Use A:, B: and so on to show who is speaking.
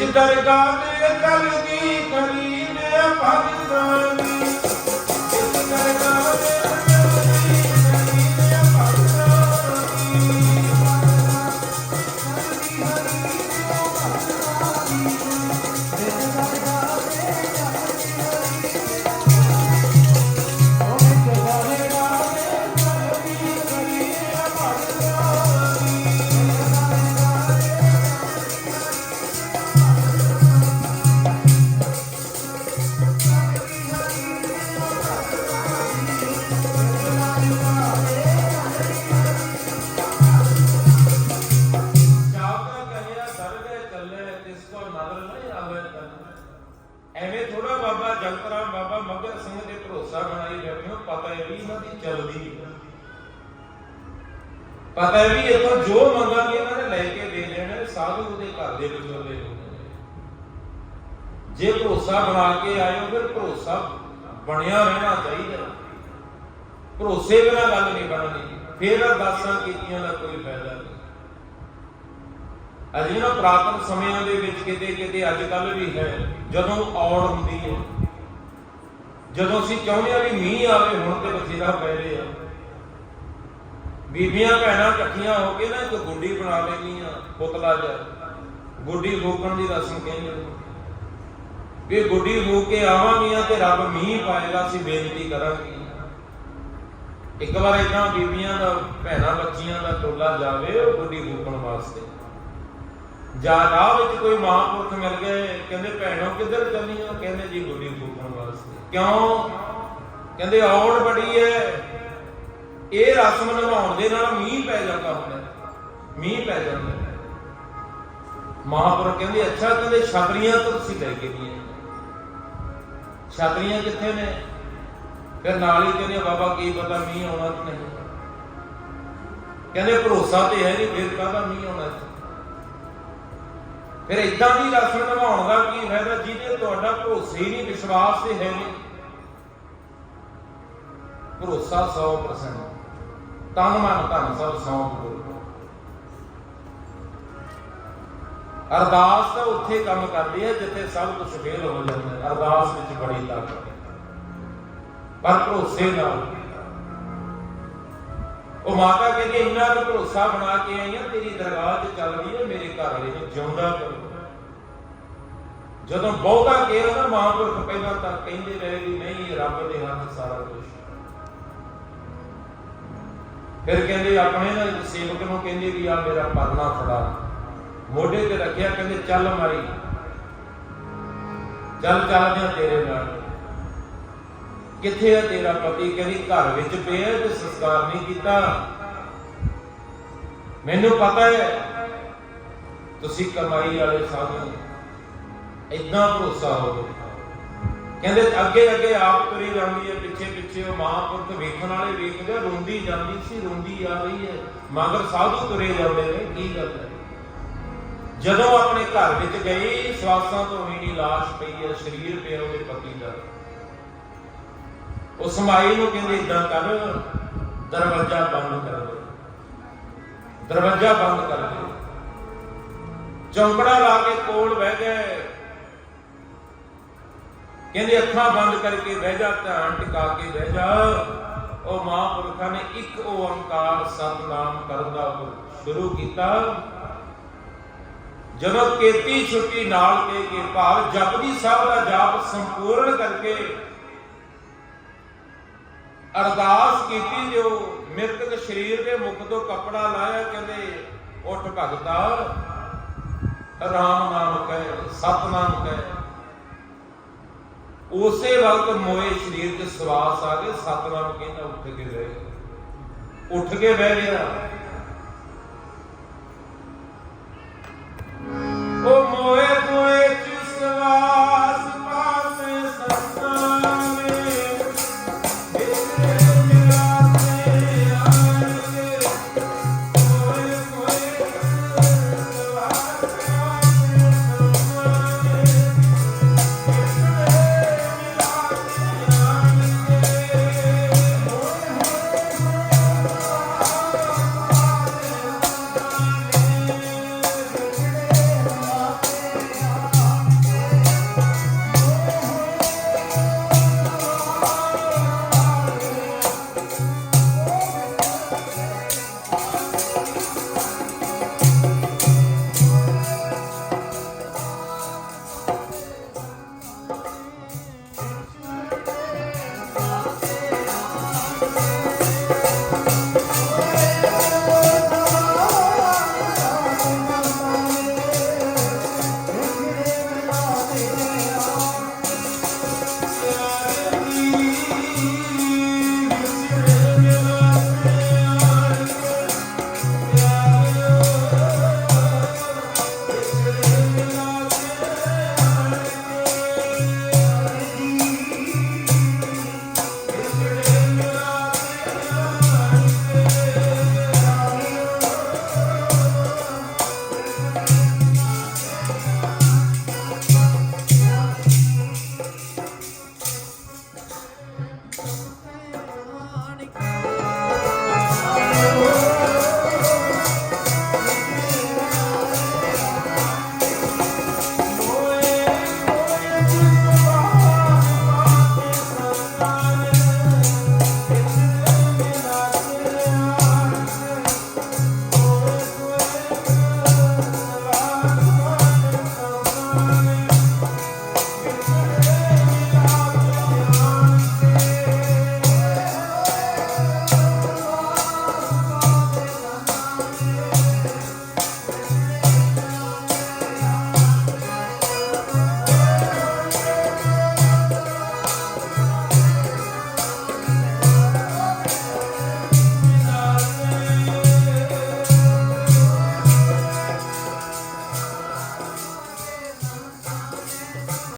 A: ਜਿਸ ਦਰਗਾਹ ਤੇ ਚਲਦੀ ਕਰੀ ਨੇ ਭਗਤਾਨੀ ਜਿਸ ਪਤਾ ਹੈ ਵੀ ਇਥੋਂ ਜੋ ਮੰਗਾਂਗੇ ਇਹਨਾਂ ਨੇ ਲੈ ਕੇ ਦੇ ਦੇਣਾ ਸਾਧੂ ਉਹਦੇ ਘਰ ਦੇ ਵਿਚੋਲੇ ਜੇ ਭਰੋਸਾ ਬਣਾ ਕੇ ਆਏ ਫਿਰ ਭਰੋਸਾ ਬਣਿਆ ਰਹਿਣਾ ਚਾਹੀਦਾ। ਭਰੋਸੇ ਬਿਨਾਂ ਗੱਲ ਨਹੀਂ ਬਣਨੀ। ਫਿਰ ਅਰਦਾਸਾਂ ਕੀਤੀਆਂ ਦਾ ਕੋਈ ਫਾਇਦਾ ਨਹੀਂ। ਅਜੇ ਨਾ ਪ੍ਰਾਤਨ ਸਮਿਆਂ ਦੇ ਵਿੱਚ ਕਿਤੇ ਕਿਤੇ ਅੱਜ ਕੱਲ ਵੀ ਹੈ, ਜਦੋਂ ਔੜ ਹੁੰਦੀ ਹੈ। ਜਦੋਂ ਅਸੀਂ ਚਾਹੁੰਦੇ ਆ ਵੀ ਮੀਂਹ ਆਵੇ, ਹੁਣ ਤੇ ਬਥੇਰਾ ਪੈ ਰਿਹਾ ਬੀਬੀਆਂ ਭੈਣਾਂ ਇਕੱਠੀਆਂ ਹੋ ਕੇ ਨਾ ਇੱਕ ਗੁੱਡੀ ਬਣਾ ਲੈਣੀਆਂ ਪੁਤਲਾ ਜਿਹਾ। ਗੁੱਡੀ ਫੂਕਣ ਦੀ ਰਸਮ ਕਹਿੰਦੇ ਨੇ ਵੀ ਗੁੱਡੀ ਫੂਕ ਕੇ ਆਵਾਂਗੀਆਂ ਤੇ ਰੱਬ ਮੀਂਹ ਪਾਏਗਾ, ਅਸੀਂ ਬੇਨਤੀ ਕਰਾਂਗੇ। ਇੱਕ ਵਾਰ ਇਦਾਂ ਬੀਬੀਆਂ ਦਾ, ਭੈਣਾਂ ਬੱਚੀਆਂ ਦਾ ਟੋਲਾ ਜਾਵੇ, ਉਹ ਗੁੱਡੀ ਫੂਕਣ ਵਾਸਤੇ। ਜਾ ਰਾਹ ਵਿੱਚ ਕੋਈ ਮਹਾਂਪੁਰਖ ਮਿਲ ਗਏ, ਕਹਿੰਦੇ ਭੈਣੋ ਕਿੱਧਰ ਚੱਲੀਆਂ? ਕਹਿੰਦੇ ਜੀ ਗੁੱਡੀ ਫੂਕਣ ਵਾਸਤੇ। ਕਿਉਂ? ਕਹਿੰਦੇ ਔੜ ਬੜੀ ਹੈ। ਇਹ ਰਸਮ ਨਿਭਾਉਣ ਦੇ ਨਾਲ ਮੀਂਹ ਪੈ ਜਾਂਦਾ ਹੁੰਦਾ ਹੈ। ਮੀਂਹ ਪੈ ਜਾਂਦਾ ਹੈ। ਮਹਾਂਪੁਰਖ ਕਹਿੰਦੇ, ਅੱਛਾ, ਕਹਿੰਦੇ ਛਤਰੀਆਂ ਤਾਂ ਤੁਸੀਂ ਲੈ ਕੇ ਨਹੀਂ ਆਏ। ਛਤਰੀਆਂ ਕਿੱਥੇ ਨੇ? ਫਿਰ ਨਾਲ ਹੀ ਕਹਿੰਦੇ, ਬਾਬਾ, ਕੀ ਪਤਾ ਮੀਂਹ ਆਉਣਾ ਕਿ ਨਹੀਂ? ਕਹਿੰਦੇ, ਭਰੋਸਾ ਤੇ ਹੈ ਨਹੀਂ, ਫਿਰ ਕਾਹਦਾ ਮੀਂਹ ਆਉਣਾ ਫਿਰ ਇਦਾਂ ਦੀ ਰਸਮ ਨਿਭਾਉਣ ਦਾ ਕੀ ਫਾਇਦਾ? ਜਿਹਦੇ ਤੁਹਾਡਾ ਭਰੋਸੇ ਨਹੀਂ, ਵਿਸ਼ਵਾਸ ਤੇ ਹੈ ਨਹੀਂ। ਭਰੋਸਾ 100% ਤਨ ਮਨ ਧਨ ਸਭ ਸੌਂਪ ਦੋ ਅਰਦਾਸ ਤਾਂ ਉੱਥੇ ਕੰਮ ਕਰਦੀ ਹੈ ਜਿੱਥੇ ਸਭ ਕੁਝ ਫੇਲ ਹੋ ਜਾਂਦਾ ਹੈ। ਅਰਦਾਸ ਵਿੱਚ ਬੜੀ ਤਾਕਤ ਹੈ। ਪਰ ਭਰੋਸੇ ਨਾਲ ਉਹ ਮਾਤਾ ਕਹਿੰਦੀ, ਇੰਨਾ ਕੁ ਭਰੋਸਾ ਬਣਾ ਕੇ ਆਈ ਆ ਤੇਰੀ ਦਰਗਾਹ 'ਚ ਚੱਲ ਰਹੀ ਹੈ, ਮੇਰੇ ਘਰ ਵਾਲੇ ਨੂੰ ਜਿਉਂਦਾ ਕਰੋ। ਜਦੋਂ ਬਹੁਤਾ ਕਿਹਾ ਨਾ ਮਹਾਂਪੁਰਖ ਪਹਿਲਾਂ ਤਾਂ ਕਹਿੰਦੇ ਰਹੇ ਵੀ ਨਹੀਂ, ਰੱਬ ਦੇ ਹੱਥ ਸਾਰਾ ਕੁਝ ਫਿਰ ਕਹਿੰਦੇ ਆਪਣੇ ਨਾ ਸੇਵਕ ਨੂੰ ਕਹਿੰਦੇ ਵੀ ਆ ਮੇਰਾ ਪਰਨਾ ਫੜਾ। ਮੋਢੇ ਤੇ ਰੱਖਿਆ, ਕਹਿੰਦੇ, ਚੱਲ ਮਾਰੀ। ਚੱਲ ਚੱਲਦੇ ਤੇਰੇ ਨਾਲ। ਕਿੱਥੇ ਆ ਤੇਰਾ ਪਤੀ? ਕਹਿੰਦੀ, ਘਰ ਵਿੱਚ ਪਿਆ ਤੇ ਸੰਸਕਾਰ ਨਹੀਂ ਕੀਤਾ। ਮੈਨੂੰ ਪਤਾ ਹੈ, ਤੁਸੀਂ ਕਮਾਈ ਵਾਲੇ ਸਾਧੂ ਇਦਾਂ ਭਰੋਸਾ ਹੋਵੇ। ਕਹਿੰਦੇ ਅੱਗੇ ਅੱਗੇ ਆਪ ਤੁਰੀ ਜਾਂਦੀ ਹੈ, ਪਿੱਛੇ ਪਿੱਛੇ ਉਹ ਮਹਾਂਪੁਰਖ ਵੇਖਣ ਵਾਲੇ ਵੇਖਦੇ ਰੋਂਦੀ ਜਾਂਦੀ ਸੀ, ਰੋਂਦੀ ਆ ਰਹੀ ਹੈ। ਮਗਰ ਸਾਧੂ ਤੁਰੇ ਜਾਂਦੇ ਨੇ, ਕੀ ਗੱਲ ਹੈ? ਜਦੋਂ ਆਪਣੇ ਘਰ ਵਿੱਚ ਗਈ ਸਵਾਸਾਂ ਤੋਂ ਵੀ ਨਹੀਂ ਪਈ ਹੈ, ਸਰੀਰ ਪਿਆ ਉਹਦੇ ਪਤੀ ਦਾ। ਉਸ ਮਾਈ ਨੂੰ ਕਹਿੰਦੇ ਇਦਾਂ ਕਰ, ਦਰਵਾਜ਼ਾ ਬੰਦ ਕਰ ਦੇ। ਦਰਵਾਜ਼ਾ ਬੰਦ ਕਰ ਦੇ। ਚੌਂਕੜਾ ਲਾ ਕੇ ਕੋਲ ਬਹਿ ਗਏ। ਕਹਿੰਦੇ ਅੱਖਾਂ ਬੰਦ ਕਰਕੇ ਬਹਿ ਜਾ, ਧਿਆਨ ਟਿਕਾ ਕੇ ਬਹਿ ਜਾ। ਉਹ ਮਹਾਂਪੁਰਖਾਂ ਨੇ ਇੱਕ ਓੰਕਾਰ ਸਤਨਾਮ ਕਰਨ ਦਾ ਸ਼ੁਰੂ ਕੀਤਾ। ਜਦੋਂ ਕੇਤੀ ਛੁੱਟੀ ਨਾਲ ਕੇ ਕੇ ਭਾਵ ਜਪਦੀ ਸਾਹਿਬ ਦਾ ਜਾਪ ਸੰਪੂਰਨ ਕਰਕੇ ਅਰਦਾਸ ਕੀਤੀ ਜੋ ਮ੍ਰਿਤਕ ਸਰੀਰ ਦੇ ਮੁਖ ਤੋਂ ਕੱਪੜਾ ਲਾਇਆ, ਕਹਿੰਦੇ ਉੱਠ ਭਗਤਾ। ਰਾਮ ਨਾਮ ਕਹੇ, ਸਤਨਾਮ ਕਹੇ। ਉਸੇ ਵਕਤ ਮੋਏ ਸਰੀਰ ਚ ਸਵਾਸ ਆ ਕੇ ਸਤਨਾਮ ਕਹਿੰਦਾ, ਉੱਠ ਕੇ ਬਹਿ ਗਿਆ ਉੱਠ ਕੇ ਬਹਿ ਗਿਆ।